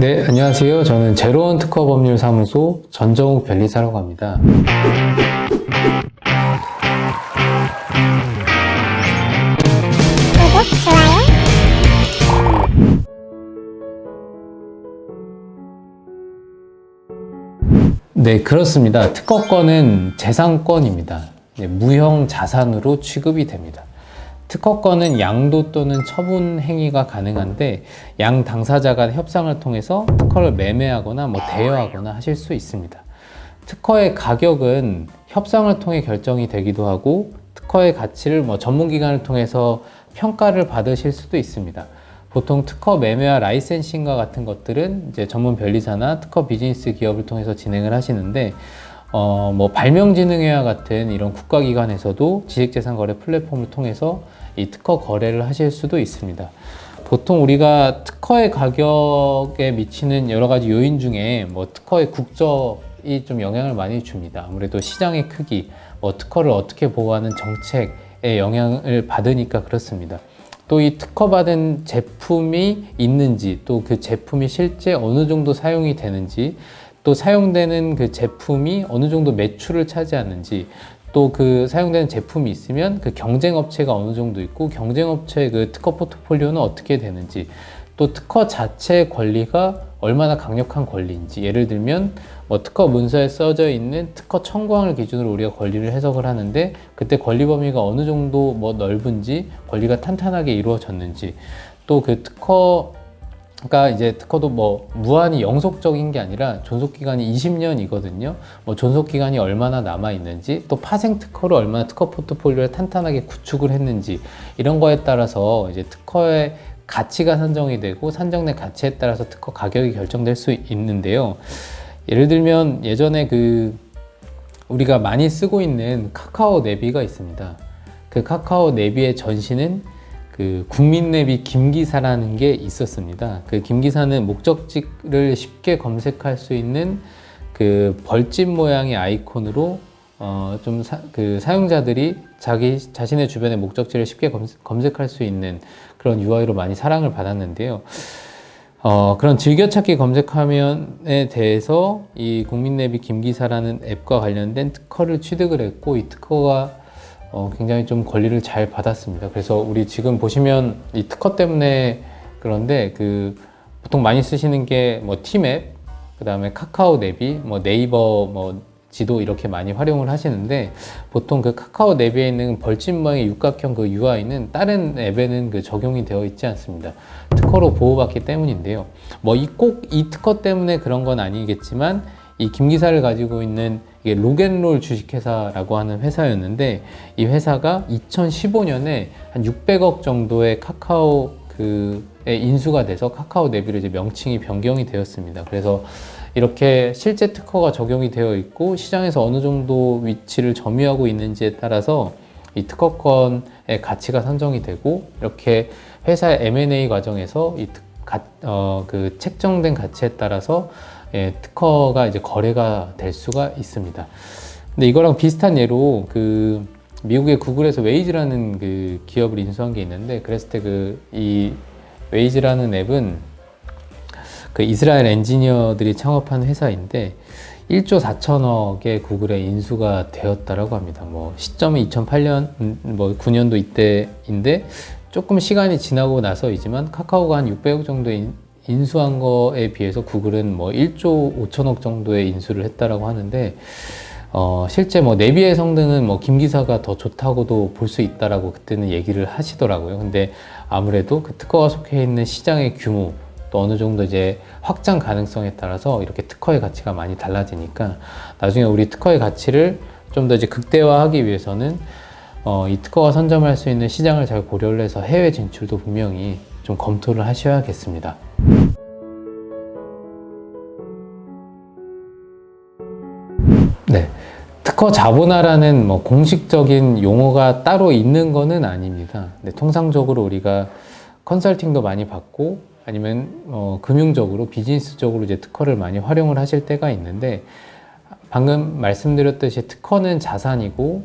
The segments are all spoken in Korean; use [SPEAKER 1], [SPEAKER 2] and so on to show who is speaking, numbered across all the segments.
[SPEAKER 1] 네, 안녕하세요. 저는 제로원 특허 법률 사무소 전정욱 변리사라고 합니다.
[SPEAKER 2] 구독, 좋아요,
[SPEAKER 1] 네, 그렇습니다. 특허권은 재산권입니다. 네, 무형 자산으로 취급이 됩니다. 특허권은 양도 또는 처분 행위가 가능한데 양 당사자 간 협상을 통해서 특허를 매매하거나 뭐 대여하거나 하실 수 있습니다. 특허의 가격은 협상을 통해 결정이 되기도 하고 특허의 가치를 뭐 전문기관을 통해서 평가를 받으실 수도 있습니다. 보통 특허 매매와 라이센싱과 같은 것들은 이제 전문 변리사나 특허 비즈니스 기업을 통해서 진행을 하시는데 어, 뭐 발명진흥회와 같은 이런 국가기관에서도 지식재산 거래 플랫폼을 통해서 이 특허 거래를 하실 수도 있습니다. 보통 우리가 특허의 가격에 미치는 여러 가지 요인 중에 뭐 특허의 국적이 좀 영향을 많이 줍니다. 아무래도 시장의 크기, 뭐 특허를 어떻게 보호하는 정책에 영향을 받으니까 그렇습니다. 또 이 특허 받은 제품이 있는지 또 그 제품이 실제 어느 정도 사용이 되는지 또 사용되는 그 제품이 어느 정도 매출을 차지하는지 또 그 사용되는 제품이 있으면 그 경쟁 업체가 어느 정도 있고 경쟁 업체의 그 특허 포트폴리오는 어떻게 되는지 또 특허 자체의 권리가 얼마나 강력한 권리인지 예를 들면 뭐 특허 문서에 써져 있는 특허 청구항을 기준으로 우리가 권리를 해석을 하는데 그때 권리 범위가 어느 정도 뭐 넓은지 권리가 탄탄하게 이루어졌는지 또 그 특허 그러니까 이제 특허도 뭐 무한히 영속적인 게 아니라 존속 기간이 20년이거든요. 뭐 존속 기간이 얼마나 남아 있는지 또 파생 특허로 얼마나 특허 포트폴리오를 탄탄하게 구축을 했는지 이런 거에 따라서 이제 특허의 가치가 산정이 되고 산정된 가치에 따라서 특허 가격이 결정될 수 있는데요. 예를 들면 예전에 그 우리가 많이 쓰고 있는 카카오 내비가 있습니다. 그 카카오 내비의 전신은 그 국민 내비 김기사라는 게 있었습니다. 그 김기사는 목적지를 쉽게 검색할 수 있는 그 벌집 모양의 아이콘으로 어좀 그 사용자들이 자기 자신의 주변의 목적지를 쉽게 검색, 검색 할 수 있는 그런 UI로 많이 사랑을 받았는데요. 어, 그런 즐겨찾기 검색화면에 대해서 이 국민내비 김기사라는 앱과 관련된 특허를 취득을 했고 이 특허가 어, 굉장히 좀 권리를 잘 받았습니다. 그래서 우리 지금 보시면 이 특허 때문에 그런데 그 보통 많이 쓰시는 게 뭐 티맵, 그 다음에 카카오 내비, 뭐 네이버 뭐 지도 이렇게 많이 활용을 하시는데 보통 그 카카오 내비에 있는 벌집 모양의 육각형 그 UI는 다른 앱에는 그 적용이 되어 있지 않습니다. 특허로 보호받기 때문인데요. 뭐 이 꼭이 특허 때문에 그런 건 아니겠지만 이 김 기사를 가지고 있는 이게 로겐롤 주식회사라고 하는 회사였는데 이 회사가 2015년에 한 600억 정도의 카카오 그에 인수가 돼서 카카오 내비로 이제 명칭이 변경이 되었습니다. 그래서 이렇게 실제 특허가 적용이 되어 있고 시장에서 어느 정도 위치를 점유하고 있는지에 따라서 이 특허권의 가치가 산정이 되고 이렇게 회사의 M&A 과정에서 이 특, 가, 어, 그 책정된 가치에 따라서 예, 특허가 이제 거래가 될 수가 있습니다. 근데 이거랑 비슷한 예로 그 미국의 구글에서 웨이즈라는 그 기업을 인수한 게 있는데 그랬을 때그이 웨이즈라는 앱은 그 이스라엘 엔지니어들이 창업한 회사인데 1조 4천억의 구글에 인수가 되었다라고 합니다. 뭐 시점은 2008년 뭐 9년도 이때인데 조금 시간이 지나고 나서이지만 카카오가 한 600억 정도 인, 인수한 거에 비해서 구글은 뭐 1조 5천억 정도의 인수를 했다라고 하는데 어, 실제 뭐 내비의 성능은 뭐 김 기사가 더 좋다고도 볼 수 있다라고 그때는 얘기를 하시더라고요. 근데 아무래도 그 특허가 속해 있는 시장의 규모 또 어느 정도 이제 확장 가능성에 따라서 이렇게 특허의 가치가 많이 달라지니까 나중에 우리 특허의 가치를 좀 더 이제 극대화하기 위해서는 어, 이 특허가 선점할 수 있는 시장을 잘 고려를 해서 해외 진출도 분명히 좀 검토를 하셔야겠습니다. 특허 자본화라는 뭐 공식적인 용어가 따로 있는 거는 아닙니다. 근데 통상적으로 우리가 컨설팅도 많이 받고 아니면 어, 금융적으로 비즈니스적으로 이제 특허를 많이 활용을 하실 때가 있는데 방금 말씀드렸듯이 특허는 자산이고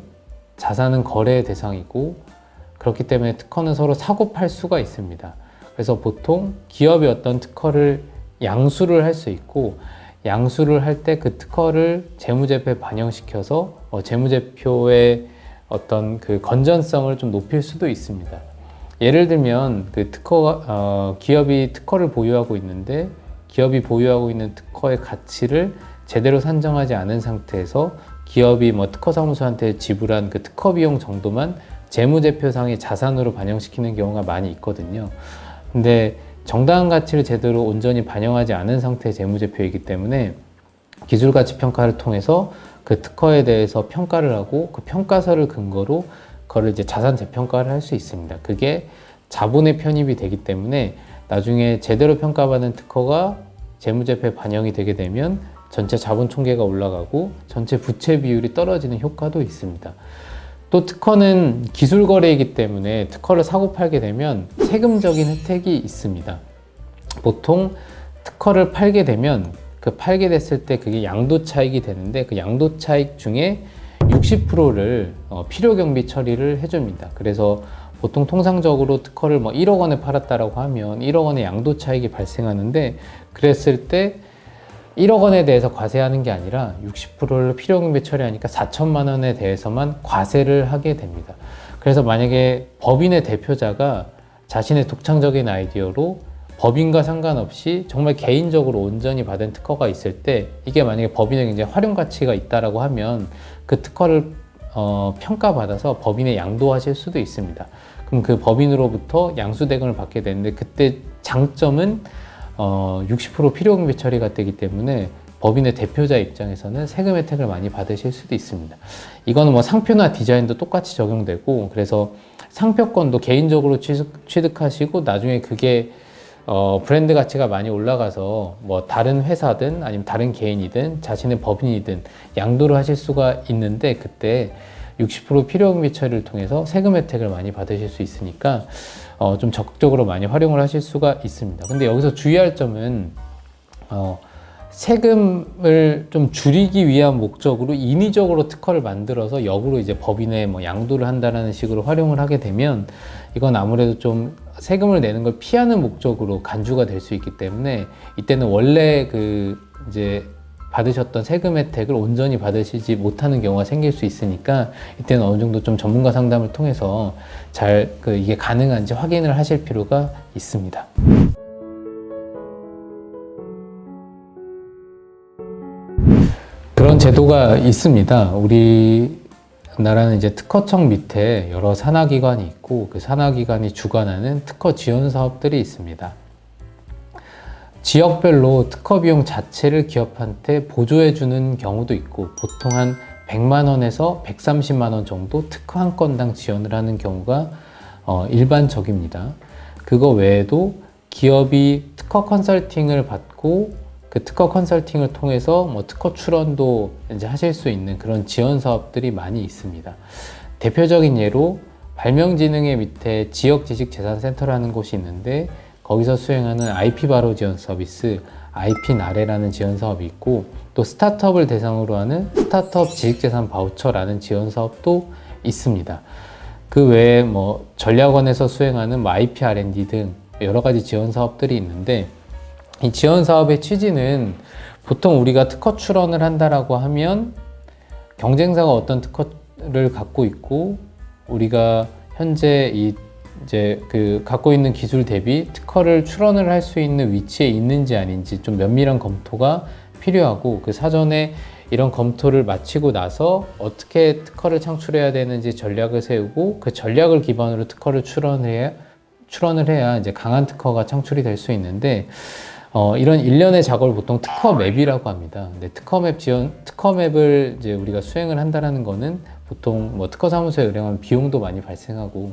[SPEAKER 1] 자산은 거래 대상이고 그렇기 때문에 특허는 서로 사고 팔 수가 있습니다. 그래서 보통 기업이 어떤 특허를 양수를 할 수 있고 양수를 할 때 그 특허를 재무제표에 반영시켜서 어, 재무제표의 어떤 그 건전성을 좀 높일 수도 있습니다. 예를 들면 그 특허 어, 기업이 특허를 보유하고 있는데 기업이 보유하고 있는 특허의 가치를 제대로 산정하지 않은 상태에서 기업이 뭐 특허 사무소한테 지불한 그 특허 비용 정도만 재무제표상의 자산으로 반영시키는 경우가 많이 있거든요. 근데 정당한 가치를 제대로 온전히 반영하지 않은 상태의 재무제표이기 때문에 기술가치 평가를 통해서 그 특허에 대해서 평가를 하고 그 평가서를 근거로 그거를 이제 자산 재평가를 할 수 있습니다. 그게 자본의 편입이 되기 때문에 나중에 제대로 평가받은 특허가 재무제표에 반영이 되게 되면 전체 자본 총계가 올라가고 전체 부채 비율이 떨어지는 효과도 있습니다. 또 특허는 기술 거래이기 때문에 특허를 사고 팔게 되면 세금적인 혜택이 있습니다. 보통 특허를 팔게 되면 그 팔게 됐을 때 그게 양도 차익이 되는데 그 양도 차익 중에 60%를 어, 필요 경비 처리를 해줍니다. 그래서 보통 통상적으로 특허를 뭐 1억 원에 팔았다라고 하면 1억 원의 양도 차익이 발생하는데 그랬을 때 1억 원에 대해서 과세하는 게 아니라 60%를 필요 경비 처리하니까 4천만 원에 대해서만 과세를 하게 됩니다. 그래서 만약에 법인의 대표자가 자신의 독창적인 아이디어로 법인과 상관없이 정말 개인적으로 온전히 받은 특허가 있을 때 이게 만약에 법인에 굉장히 활용 가치가 있다라고 하면 그 특허를 어, 평가받아서 법인에 양도하실 수도 있습니다. 그럼 그 법인으로부터 양수대금을 받게 되는데 그때 장점은 어, 60% 필요경비 처리가 되기 때문에 법인의 대표자 입장에서는 세금 혜택을 많이 받으실 수도 있습니다. 이거는 뭐 상표나 디자인도 똑같이 적용되고 그래서 상표권도 개인적으로 취득, 취득 하시고 나중에 그게 어, 브랜드 가치가 많이 올라가서 뭐 다른 회사든 아니면 다른 개인이든 자신의 법인이든 양도를 하실 수가 있는데 그때 60% 필요금비 처리를 통해서 세금 혜택을 많이 받으실 수 있으니까 어, 좀 적극적으로 많이 활용을 하실 수가 있습니다. 근데 여기서 주의할 점은 어, 세금을 좀 줄이기 위한 목적으로 인위적으로 특허를 만들어서 역으로 이제 법인에 뭐 양도를 한다라는 식으로 활용을 하게 되면 이건 아무래도 좀 세금을 내는 걸 피하는 목적으로 간주가 될 수 있기 때문에 이때는 원래 그 이제 받으셨던 세금 혜택을 온전히 받으시지 못하는 경우가 생길 수 있으니까 이때는 어느 정도 좀 전문가 상담을 통해서 잘 그 이게 가능한지 확인을 하실 필요가 있습니다. 그런 제도가 있습니다. 우리 나라는 이제 특허청 밑에 여러 산하기관이 있고 그 산하기관이 주관하는 특허 지원 사업들이 있습니다. 지역별로 특허 비용 자체를 기업한테 보조해 주는 경우도 있고 보통 한 100만 원에서 130만 원 정도 특허 한 건당 지원을 하는 경우가 어, 일반적입니다. 그거 외에도 기업이 특허 컨설팅을 받고 그 특허 컨설팅을 통해서 뭐 특허 출원도 이제 하실 수 있는 그런 지원 사업들이 많이 있습니다. 대표적인 예로 발명진흥의 밑에 지역지식재산센터라는 곳이 있는데 거기서 수행하는 IP 바로 지원 서비스, IP 나래라는 지원 사업이 있고 또 스타트업을 대상으로 하는 스타트업 지식재산 바우처라는 지원 사업도 있습니다. 그 외에 뭐 전략원에서 수행하는 뭐 IP R&D 등 여러 가지 지원 사업들이 있는데 이 지원 사업의 취지는 보통 우리가 특허 출원을 한다라고 하면 경쟁사가 어떤 특허를 갖고 있고 우리가 현재 이 이제 그 갖고 있는 기술 대비 특허를 출원을 할 수 있는 위치에 있는지 아닌지 좀 면밀한 검토가 필요하고 그 사전에 이런 검토를 마치고 나서 어떻게 특허를 창출해야 되는지 전략을 세우고 그 전략을 기반으로 특허를 출원해야 출원을 해야 이제 강한 특허가 창출이 될 수 있는데 어, 이런 일련의 작업을 보통 특허 맵이라고 합니다. 근데 특허 맵 지원, 특허 맵을 이제 우리가 수행을 한다라는 거는 보통 뭐 특허 사무소에 의뢰하면 비용도 많이 발생하고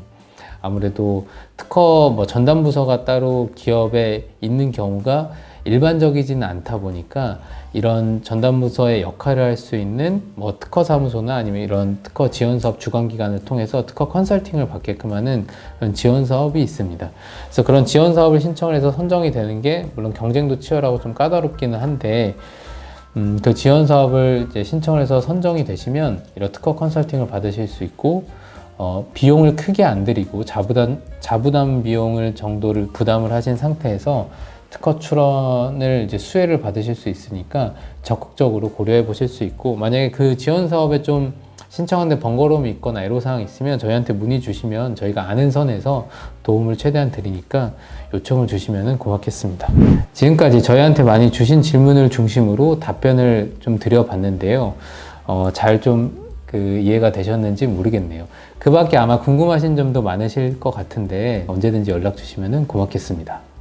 [SPEAKER 1] 아무래도 특허 뭐 전담 부서가 따로 기업에 있는 경우가 일반적이지는 않다 보니까 이런 전담 부서의 역할을 할 수 있는 뭐 특허 사무소나 아니면 이런 특허 지원 사업 주관 기관을 통해서 특허 컨설팅을 받게끔 하는 그런 지원 사업이 있습니다. 그래서 그런 지원 사업을 신청을 해서 선정이 되는 게 물론 경쟁도 치열하고 좀 까다롭기는 한데 음, 그 지원 사업을 신청을 해서 선정이 되시면 이런 특허 컨설팅을 받으실 수 있고 어, 비용을 크게 안 들이고 자부담 자부담 비용을 정도를 부담을 하신 상태에서 특허 출원을 이제 수혜를 받으실 수 있으니까 적극적으로 고려해 보실 수 있고 만약에 그 지원 사업에 좀 신청하는데 번거로움이 있거나 애로사항이 있으면 저희한테 문의 주시면 저희가 아는 선에서 도움을 최대한 드리니까 요청을 주시면 고맙겠습니다. 지금까지 저희한테 많이 주신 질문을 중심으로 답변을 좀 드려봤는데요. 어, 잘 좀 그 이해가 되셨는지 모르겠네요. 그 밖에 아마 궁금하신 점도 많으실 것 같은데 언제든지 연락 주시면 고맙겠습니다.